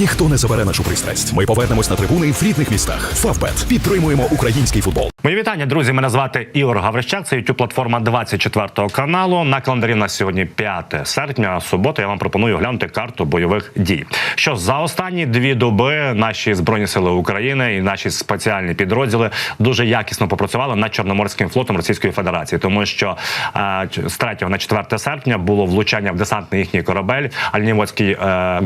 Ніхто не забере нашу пристрасть. Ми повернемось на трибуни в рідних містах. Фавбет підтримуємо український футбол. Мої вітання, друзі. Мене звати Ігор Гаврищак. Це youtube платформа 24 каналу. На календарі на сьогодні 5 серпня. Субота. Я вам пропоную глянути карту бойових дій. Що за останні дві доби наші збройні сили України і наші спеціальні підрозділи дуже якісно попрацювали над Чорноморським флотом Російської Федерації, тому що е, з 3 на 4 серпня було влучання в десантний їхній корабель. Альнівоцький е,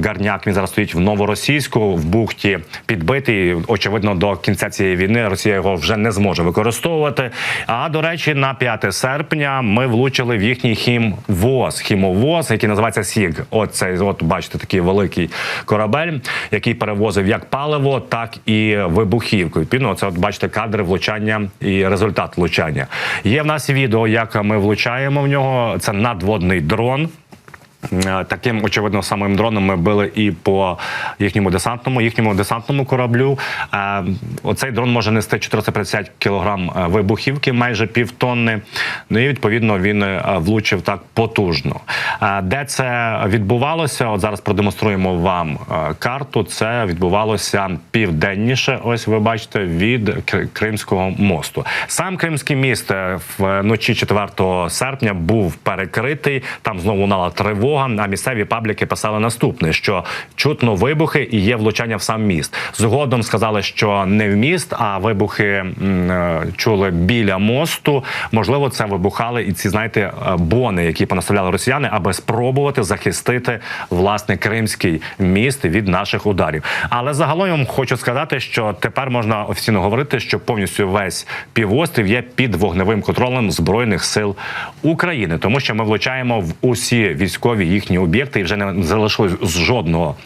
гарняк. Він зараз стоїть в новоросійську в бухті підбитий. Очевидно, до кінця цієї війни Росія його вже не зможе використовувати. А до речі, на 5 серпня ми влучили в їхній хімвоз, хімовоз, який називається Сіг. От цей, от бачите, такий великий корабель, який перевозив як паливо, так і вибухівку. Відповідно, це от бачите кадри влучання і результат влучання. Є в нас відео, як ми влучаємо в нього. Це надводний дрон. Е, Таким очевидно самим дроном ми били і по їхньому десантному, їхньому десантному кораблю. Е, Оцей дрон може нести 450 кілограм е, вибухівки, майже півтонни. Ну і відповідно він влучив так потужно. Де це відбувалося? От зараз продемонструємо вам карту. Це відбувалося південніше. Ось ви бачите від Кримського мосту. Сам Кримський міст вночі 4 серпня був перекритий. Там знову лунала тривога. А місцеві пабліки писали наступне: що чутно вибухи і є влучання в сам міст. Згодом сказали, що не в міст, а вибухи е, чули біля мосту. Можливо, це вибухали і ці знаєте е, бони, які понаставляли росіяни, аби спробувати захистити власне кримський міст від наших ударів. Але загалом я вам хочу сказати, що тепер можна офіційно говорити, що повністю весь півострів є під вогневим контролем збройних сил України, тому що ми влучаємо в усі військові їхні об'єкти, і вже не залишилось з жодного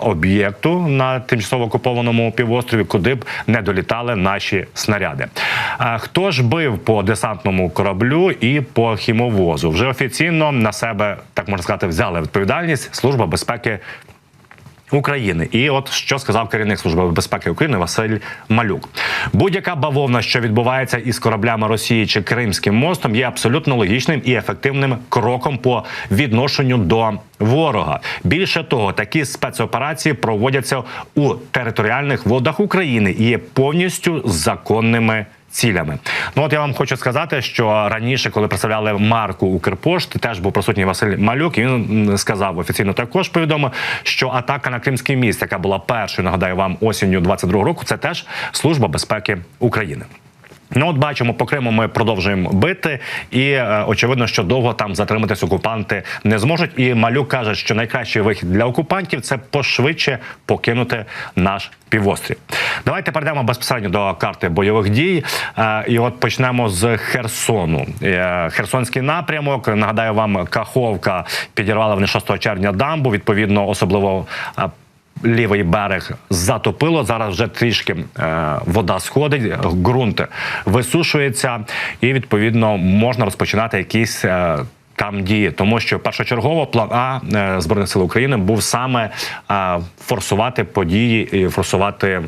об'єкту на тимчасово окупованому півострові, куди б не долітали наші снаряди. Хто ж бив по десантному кораблю і по хімовозу? Вже офіційно на себе так можна сказати, взяли відповідальність Служба безпеки України, і от що сказав керівник служби безпеки України Василь Малюк: будь-яка бавовна, що відбувається із кораблями Росії чи Кримським мостом, є абсолютно логічним і ефективним кроком по відношенню до ворога. Більше того, такі спецоперації проводяться у територіальних водах України і є повністю законними. Цілями, ну от я вам хочу сказати, що раніше, коли представляли марку Укрпошти, теж був присутній Василь Малюк. І він сказав офіційно також повідомив, що атака на Кримський міст, яка була першою, нагадаю вам осінню 22 року, це теж служба безпеки України. Ну, от бачимо, по Криму ми продовжуємо бити, і е, очевидно, що довго там затриматись окупанти не зможуть. І малюк каже, що найкращий вихід для окупантів це пошвидше покинути наш півострів. Давайте перейдемо безпосередньо до карти бойових дій. Е, і от почнемо з Херсону. Е, Херсонський напрямок. Нагадаю вам, Каховка підірвала вони 6 червня дамбу. Відповідно, особливо. Лівий берег затопило. Зараз вже трішки е, вода сходить, ґрунт висушується, і відповідно можна розпочинати якісь. Е, там дії, тому що першочергово план А е, збройних сил України був саме форсувати події і форсувати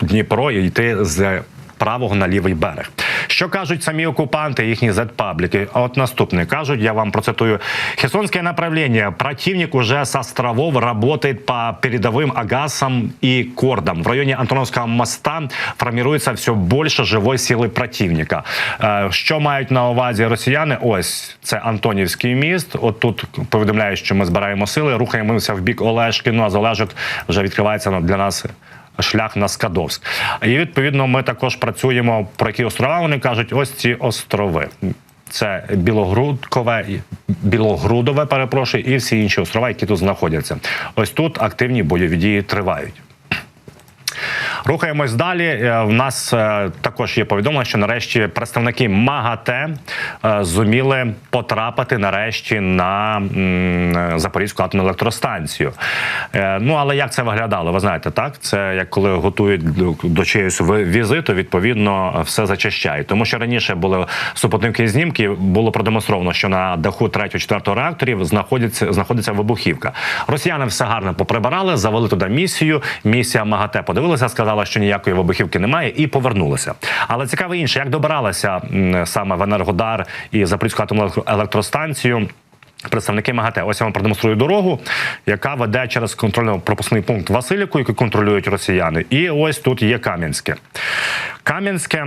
Дніпро і йти з правого на лівий берег. Що кажуть самі окупанти, їхні зет-пабліки? От наступне кажуть, я вам процитую: Херсонское направление. Противник уже с островов работает по передовым агасам и кордам. В районе Антоновского моста формируется все більше живої сили противника. Що мають на увазі росіяни? Ось це Антонівський міст. От тут повідомляють, що ми збираємо сили, рухаємося в бік Олешки. Ну а з Олежок вже відкривається для нас шлях на Скадовськ. І відповідно ми також працюємо про які острова. Вони кажуть, ось ці острови. Це Білогрудкове, Білогрудове, перепрошую, і всі інші острова, які тут знаходяться. Ось тут активні бойові дії тривають. Рухаємось далі. Е, В нас е, також є повідомлення, що нарешті представники МАГАТЕ е, зуміли потрапити нарешті на Запорізьку атомну електростанцію. Ну але як це виглядало? Ви знаєте, так це як коли готують до, ви- візиту, відповідно все зачищають. Тому що раніше були супутникові знімки, було продемонстровано, що на даху 3-4 реакторів знаходиться знаходиться вибухівка. Росіяни все гарно поприбирали, завели туди місію. Місія МАГАТЕ подивилася, сказала, що ніякої вибухівки немає, і повернулася. Але цікаво інше, як добиралася саме в Енергодар і Запорізьку атомну електростанцію. Представники МАГАТЕ. Ось я вам продемонструю дорогу, яка веде через контрольно-пропускний пункт Василіку, який контролюють росіяни. І ось тут є Кам'янське. Кам'янське.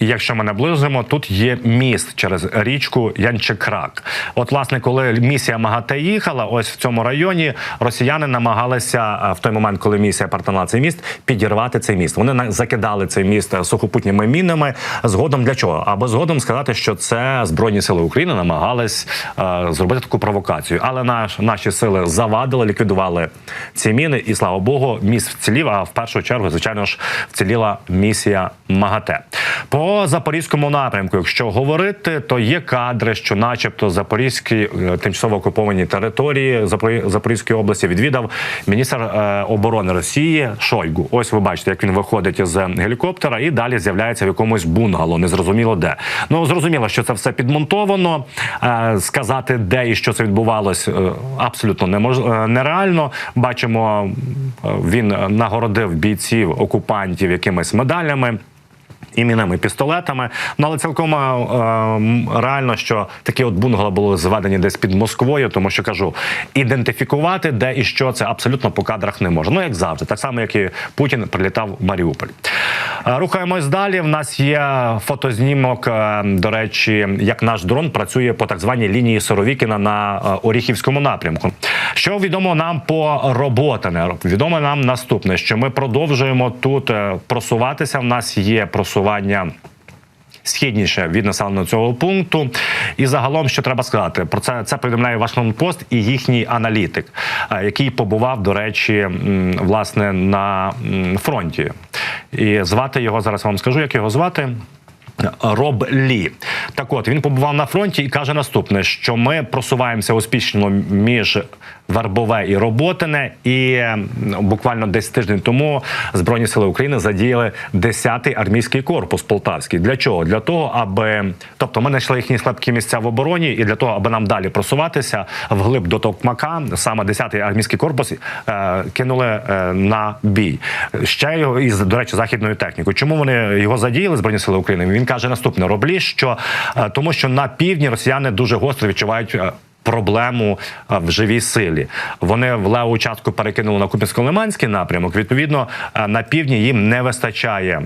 І якщо ми наближимо, тут є міст через річку Янчекрак. От, власне, коли місія МАГАТЕ їхала, ось в цьому районі росіяни намагалися е, в той момент, коли місія партала цей міст, підірвати цей міст. Вони закидали цей міст е, сухопутніми мінами. Згодом для чого? Аби згодом сказати, що це збройні сили України намагались е, зробити таку провокацію. Але наш наші сили завадили, ліквідували ці міни, і слава Богу, міст вцілів. А в першу чергу, звичайно ж, вціліла місія МАГАТЕ. По запорізькому напрямку, якщо говорити, то є кадри, що, начебто, запорізькі е, тимчасово окуповані території Запорізької області відвідав міністр е, оборони Росії Шойгу. Ось ви бачите, як він виходить з гелікоптера і далі з'являється в якомусь бунгало. Незрозуміло де. Ну зрозуміло, що це все підмонтовано. Е, Сказати, де і що це відбувалось, е, абсолютно е, нереально. Бачимо, е, він нагородив бійців окупантів якимись медалями. Імінами пістолетами, ну але цілком е, реально, що такі от бунгало були зведені десь під Москвою, тому що кажу, ідентифікувати де і що це абсолютно по кадрах не може. Ну як завжди, так само як і Путін прилітав в Маріуполь. Е, Рухаємось далі. В нас є фотознімок. е, До речі, як наш дрон працює по так званій лінії Соровікіна на е, Оріхівському напрямку. Що відомо нам по роботане? Відомо нам наступне, що ми продовжуємо тут просуватися. В нас є просування. Східніше від населеного цього пункту, і загалом, що треба сказати, про це це повідомляє Вашингтон Пост і їхній аналітик, е, який побував, до речі, власне на фронті. І звати його зараз вам скажу, як його звати. Роб Лі. Так от він побував на фронті і каже наступне: що ми просуваємося успішно між Вербове і Роботине, і буквально десь тиждень тому Збройні сили України задіяли 10-й армійський корпус полтавський. Для чого? Для того, аби тобто ми знайшли їхні слабкі місця в обороні, і для того, аби нам далі просуватися вглиб до Токмака, саме 10-й армійський корпус е, кинули е, на бій. Ще його із до речі, західною технікою. Чому вони його задіяли збройні сили України? Він каже наступне: роблі, що е, тому, що на півдні росіяни дуже гостро відчувають. е, Проблему е, в живій силі вони в леву частку перекинули на Купінсько-Лиманський напрямок. Відповідно, на півдні їм не вистачає.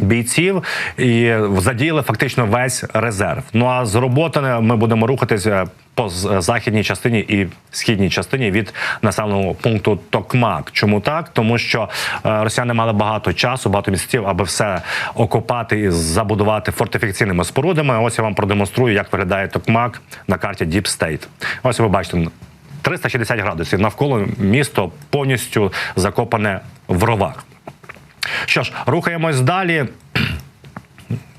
Бійців і задіяли фактично весь резерв. Ну а з роботи ми будемо рухатися по західній частині і східній частині від населеного пункту Токмак. Чому так? Тому що е, росіяни мали багато часу, багато місяців, аби все окупати і забудувати фортифікаційними спорудами. Ось я вам продемонструю, як виглядає Токмак на карті Deep State. Ось ви бачите. 360 градусів навколо місто повністю закопане в ровах. Що ж, рухаємось далі.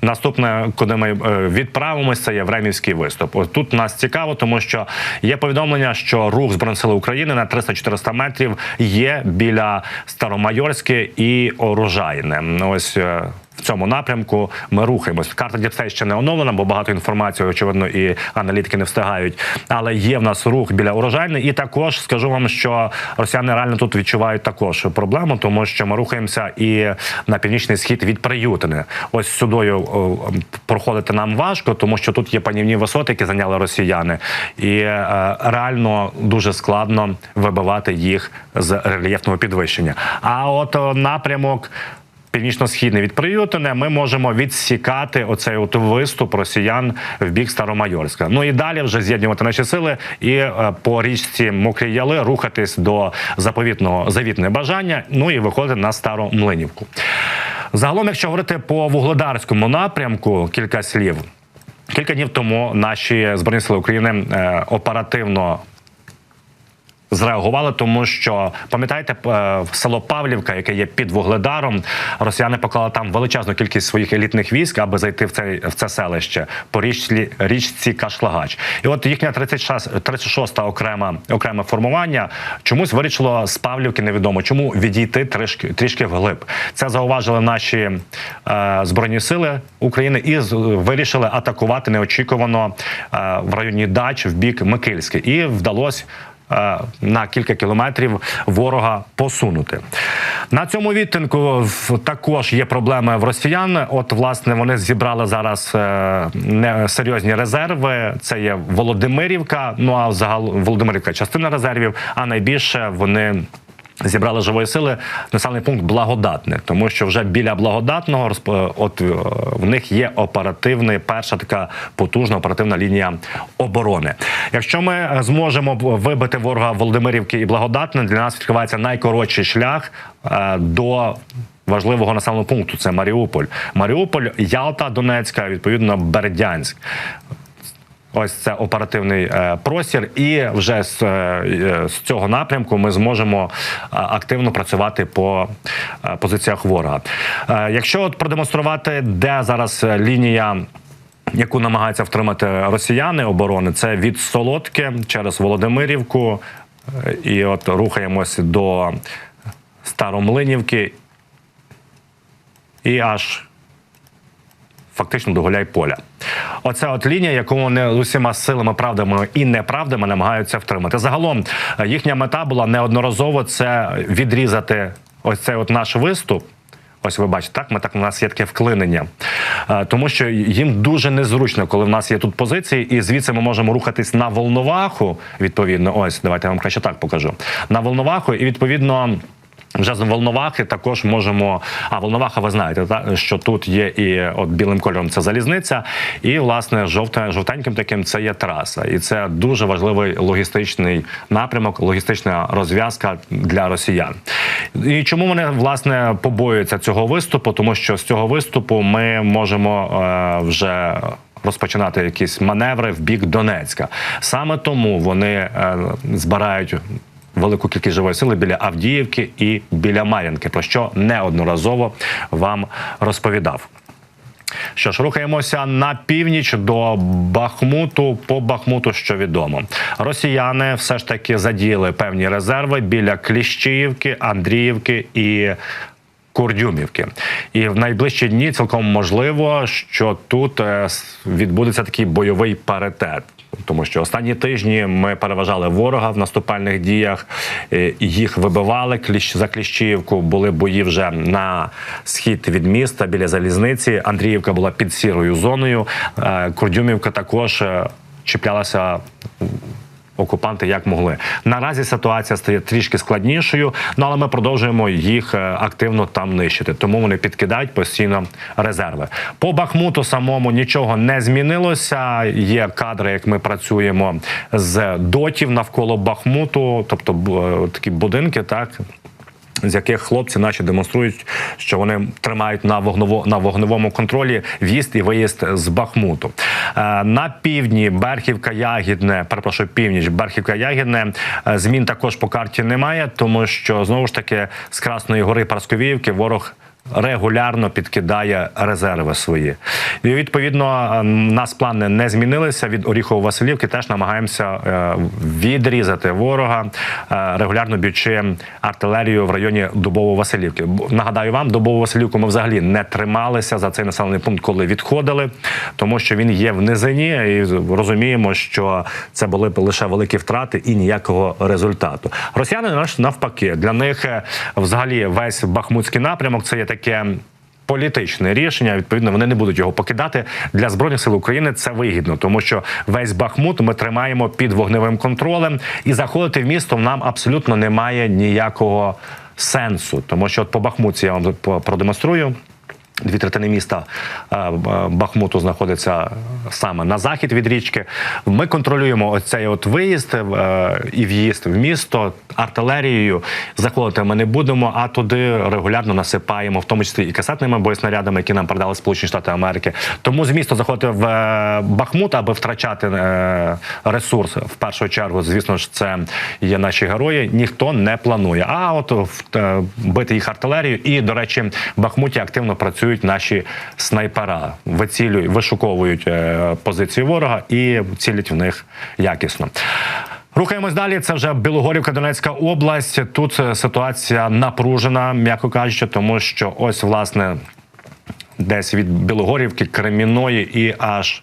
Наступне, куди ми е, відправимося, це є Времівський виступ. Ось тут нас цікаво, тому що є повідомлення, що рух Збройних сил України на 300-400 метрів є біля Старомайорське і Оружайне. Ось е, цьому напрямку ми рухаємось. Карта Діпстей ще не оновлена, бо багато інформації, очевидно, і аналітики не встигають. Але є в нас рух біля урожайни. І також скажу вам, що росіяни реально тут відчувають також проблему, тому що ми рухаємося і на північний схід від Приютини. Ось сюдою проходити нам важко, тому що тут є панівні висоти, які зайняли росіяни, і е, реально дуже складно вибивати їх з рельєфного підвищення. А от напрямок. Північно-східний від Приютине ми можемо відсікати оцей от виступ росіян в бік Старомайорська. Ну і далі вже з'єднувати наші сили і е, по річці Мокрі Яли рухатись до заповітного завітне бажання. Ну і виходити на Старомлинівку. Загалом, якщо говорити по вугледарському напрямку, кілька слів. Кілька днів тому наші збройні сили України е, оперативно зреагували, тому що пам'ятаєте, е, село Павлівка, яке є під вугледаром, росіяни поклали там величезну кількість своїх елітних військ, аби зайти в це в це селище по річці, річці Кашлагач. І от їхня 36, 36-та окрема окреме формування чомусь вирішило з Павлівки. Невідомо чому відійти трішки трішки вглиб. Це зауважили наші е, збройні сили України і вирішили атакувати неочікувано е, в районі Дач в бік Микильське. І вдалося на кілька кілометрів ворога посунути. На цьому відтинку також є проблеми в росіян. От, власне, вони зібрали зараз е, серйозні резерви. Це є Володимирівка. Ну а взагалі Володимирівка частина резервів. А найбільше вони. Зібрали живої сили населений пункт благодатне, тому що вже біля благодатного от е, в них є оперативна перша така потужна оперативна лінія оборони. Якщо ми е, зможемо вибити ворога Володимирівки і благодатне, для нас відкривається найкоротший шлях е, до. Важливого населеного пункту це Маріуполь. Маріуполь, Ялта, Донецька, відповідно Бердянськ. Ось це оперативний е, простір, і вже з, е, е, з цього напрямку ми зможемо активно працювати по позиціях ворога. Якщо от продемонструвати, де зараз лінія. Яку намагаються втримати росіяни оборони, це від Солодки через Володимирівку, і от рухаємося до Старомлинівки і аж фактично до Гуляйполя. Оця от лінія, яку вони усіма силами, правдами і неправдами намагаються втримати. Загалом е, їхня мета була неодноразово це відрізати ось цей от наш виступ. Ось ви бачите, так ми так у нас є таке вклинення, Е, тому що їм дуже незручно, коли в нас є тут позиції, і звідси ми можемо рухатись на волноваху. Відповідно, ось давайте я вам краще так покажу на волноваху, і відповідно. Вже з Волновахи також можемо. А Волноваха, ви знаєте, та що тут є і от білим кольором це залізниця, і власне жовте, жовтеньким таким це є траса. І це дуже важливий логістичний напрямок, логістична розв'язка для росіян. І чому вони власне побоюються цього виступу? Тому що з цього виступу ми можемо е, вже. Розпочинати якісь маневри в бік Донецька. Саме тому вони е, збирають велику кількість живої сили біля Авдіївки і біля Мар'їнки, про що неодноразово вам розповідав. Що ж, рухаємося на північ до Бахмуту. По Бахмуту, що відомо, росіяни все ж таки задіяли певні резерви біля Кліщіївки, Андріївки і. Курдюмівки, і в найближчі дні цілком можливо, що тут е, відбудеться такий бойовий паритет. Тому що останні тижні ми переважали ворога в наступальних діях, е, їх вибивали кліщ за кліщівку. Були бої вже на схід від міста біля залізниці. Андріївка була під сірою зоною. Е, Курдюмівка також е, чіплялася окупанти як могли. Наразі ситуація стає трішки складнішою, ну але ми продовжуємо їх е, активно там нищити. Тому вони підкидають постійно резерви. По Бахмуту самому нічого не змінилося. Є кадри, як ми працюємо з дотів навколо Бахмуту, тобто е, такі будинки, так з яких хлопці наші демонструють, що вони тримають на вогново на вогневому контролі в'їзд і виїзд з Бахмуту. Е, На півдні Берхівка Ягідне, перепрошую, північ Берхівка Ягідне. е, Змін також по карті немає, тому що знову ж таки з Красної гори Парсковіївки ворог. Регулярно підкидає резерви свої, і відповідно е, нас плани не змінилися. Від Оріхово-Василівки теж намагаємося е, відрізати ворога, е, регулярно б'ючи артилерію в районі Дубово-Василівки. Нагадаю вам, Дубово-Василівку ми взагалі не трималися за цей населений пункт, коли відходили, тому що він є в низині, і розуміємо, що це були б лише великі втрати і ніякого результату. Росіяни наш навпаки для них взагалі весь бахмутський напрямок це є таке. Політичне рішення, відповідно, вони не будуть його покидати для збройних сил України. Це вигідно, тому що весь Бахмут ми тримаємо під вогневим контролем, і заходити в місто нам абсолютно немає ніякого сенсу, тому що от по Бахмуті я вам продемонструю. Дві третини міста е, Бахмуту знаходиться саме на захід від річки. Ми контролюємо оцей от виїзд е, і в'їзд в місто артилерією. Заходити ми не будемо, а туди регулярно насипаємо, в тому числі і касетними боєснарядами, які нам передали Сполучені Штати Америки. Тому з міста заходити в е, Бахмут, аби втрачати ресурс в першу чергу. Звісно ж, це є наші герої. Ніхто не планує. А от бити їх артилерією. І, до речі, в Бахмуті активно працюють наші снайпера, вицілюють, вишуковують е, позиції ворога і цілять в них якісно. Рухаємось далі. Це вже Білогорівка, Донецька область. Тут е, ситуація напружена, м'яко кажучи, тому що ось власне десь від Білогорівки, Креміної і аж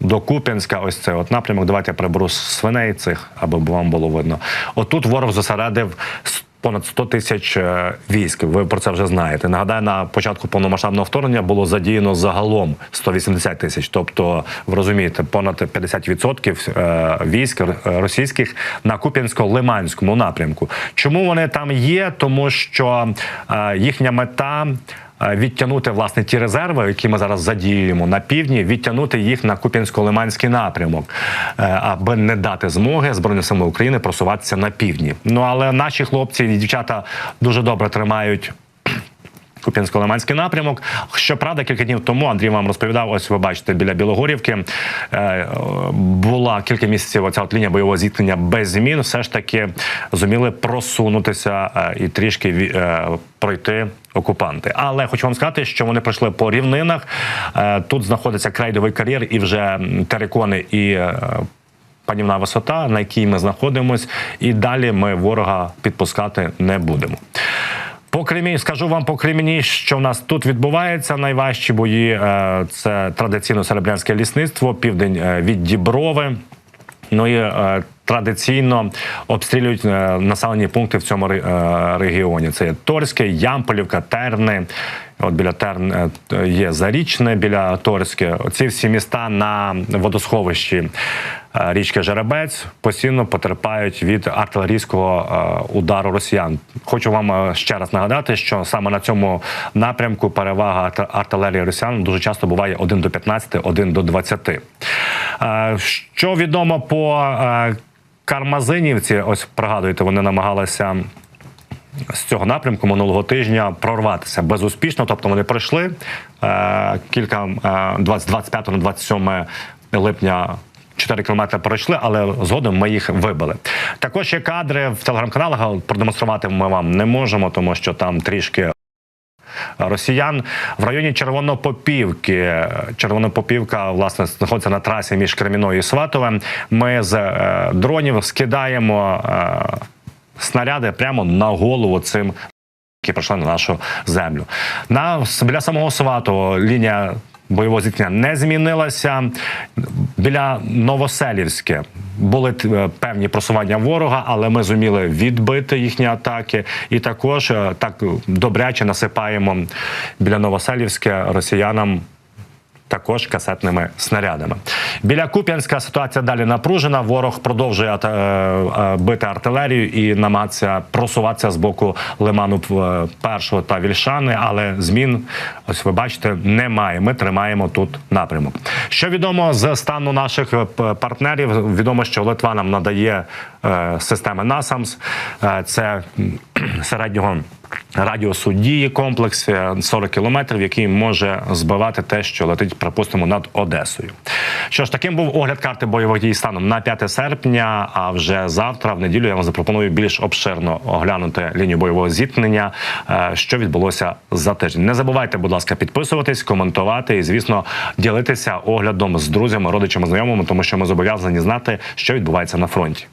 до Куп'янська, ось це от напрямок. Давайте я приберу свиней цих, аби вам було видно. Отут ворог зосередив с- понад 100 тисяч е, військ. Ви про це вже знаєте. Нагадаю, на початку повномасштабного вторгнення було задіяно загалом 180 тисяч. Тобто, ви розумієте, понад 50% е, військ російських на Куп'янсько-Лиманському напрямку. Чому вони там є? Тому що е, їхня мета. Е, Відтягнути власне ті резерви, які ми зараз задіюємо на півдні, відтягнути їх на Куп'янсько-Лиманський напрямок, е, аби не дати змоги Збройним силам України просуватися на півдні. Ну але наші хлопці і дівчата дуже добре тримають. Куп'янсько-Лиманський напрямок. Щоправда, кілька днів тому Андрій вам розповідав. Ось ви бачите біля Білогорівки е, була кілька місяців. Оця от лінія бойового зіткнення без змін. Все ж таки зуміли просунутися е, і трішки е, пройти окупанти. Але хочу вам сказати, що вони пройшли по рівнинах. Тут знаходиться крейдовий кар'єр і вже терикони і. Панівна висота, на якій ми знаходимось, і далі ми ворога підпускати не будемо. По Кремі скажу вам по Кремені, що в нас тут відбувається найважчі бої. е, Це традиційно серебрянське лісництво, південь е, від Діброви. Ну і е, традиційно обстрілюють населені пункти в цьому регіоні. Це Торське, Ямполівка, Терни. От біля Терн е, є Зарічне, біля Торське. Ці всі міста на водосховищі е, річки Жеребець постійно потерпають від артилерійського е, удару росіян. Хочу вам ще раз нагадати, що саме на цьому напрямку перевага артилерії росіян дуже часто буває 1 до 15, 1 до 20. Е, Що відомо по Кармазинівці, ось пригадуєте, вони намагалися з цього напрямку минулого тижня прорватися безуспішно. Тобто вони пройшли е, кілька е, 20, 25 на 27 липня. 4 кілометри пройшли, але згодом ми їх вибили. Також є кадри в телеграм-каналах, продемонструвати ми вам не можемо, тому що там трішки росіян в районі Червонопопівки. Червонопопівка власне знаходиться на трасі між Креміною і Сватовим. Ми з е, дронів скидаємо е, снаряди прямо на голову цим. Які прийшли на нашу землю. На біля самого Сватого лінія бойового зіткнення не змінилася. Біля Новоселівське були е, певні просування ворога, але ми зуміли відбити їхні атаки. І також е, так добряче насипаємо біля Новоселівське росіянам також касетними снарядами. Біля Куп'янська ситуація далі напружена. Ворог продовжує е, е, бити артилерію і намагатися просуватися з боку лиману е, першого та Вільшани, але змін, ось ви бачите, немає. Ми тримаємо тут напрямок. Що відомо з стану наших партнерів? Відомо, що Литва нам надає системи. Е, це середнього. Радіусу дії комплекс е, 40 кілометрів, який може збивати те, що летить, припустимо, над Одесою. Що ж, таким був огляд карти бойових дій станом на 5 серпня. А вже завтра, в неділю, я вам запропоную більш обширно оглянути лінію бойового зіткнення, е, що відбулося за тиждень. Не забувайте, будь ласка, підписуватись, коментувати і, звісно, ділитися оглядом з друзями, родичами, знайомими, тому що ми зобов'язані знати, що відбувається на фронті.